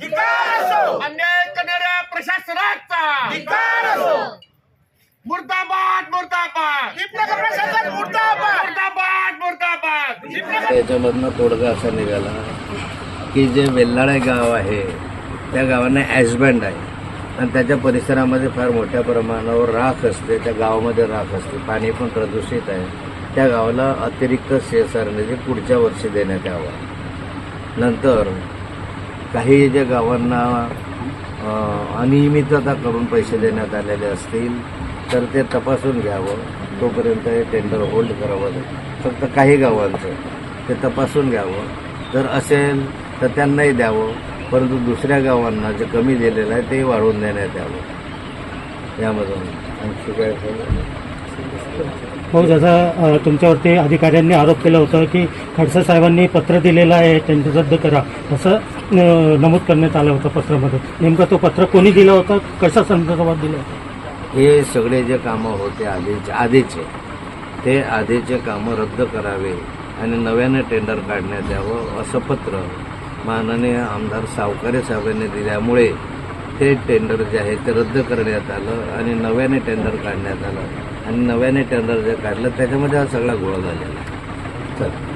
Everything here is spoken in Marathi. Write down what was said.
धिक्कार असो अन्याय करणाऱ्या प्रशासनाचा! धिक्कार असो मुर्दाबाद मुर्दाबाद! दीपनगर प्रशासन मुर्दाबाद! मुर्दाबाद मुर्दाबाद! दीपनगर त्याच्यामधनं तोडगा असा निघाला की जे वेल्लाळे गाव आहे त्या गावांना ॲशबँड आहे. आणि त्याच्या परिसरामध्ये फार मोठ्या प्रमाणावर राख असते त्या गावामध्ये राख असते. पाणी पण प्रदूषित आहे. त्या गावाला अतिरिक्त निधी पुढच्या वर्षी देण्यात यावा. नंतर काही ज्या गावांना अनियमितता करून पैसे देण्यात आलेले असतील तर ते तपासून घ्यावं. तोपर्यंत हे टेंडर होल्ड करावं फक्त काही गावांचं ते तपासून घ्यावं. जर असेल तर त्यांनाही द्यावं. परंतु दुसऱ्या गावांना जे कमी दिलेलं आहे ते वाढवून देण्यात यावं. यामधून आणखी काय हो जसं तुमच्यावरती अधिकाऱ्यांनी आरोप केला होता की खडसे साहेबांनी पत्र दिलेलं आहे त्यांचं रद्द करा. असं नमूद करण्यात आलं होतं पत्रामध्ये. नेमकं तो पत्र कोणी दिलं होतं? कशा संदर्भात दिलं होतं? हे सगळे जे कामं होते आधीचे आधीचे ते आधीचे कामं रद्द करावे आणि नव्याने टेंडर काढण्यात यावं असं पत्र माननीय आमदार सावकारे साहेबांनी दिल्यामुळे ते टेंडर जे आहे ते रद्द करण्यात आलं आणि नव्याने टेंडर काढण्यात आलं. आणि नव्याने टेंडर जे काढलं त्याच्यामध्ये हा सगळा गोळा झालेला आहे. चल.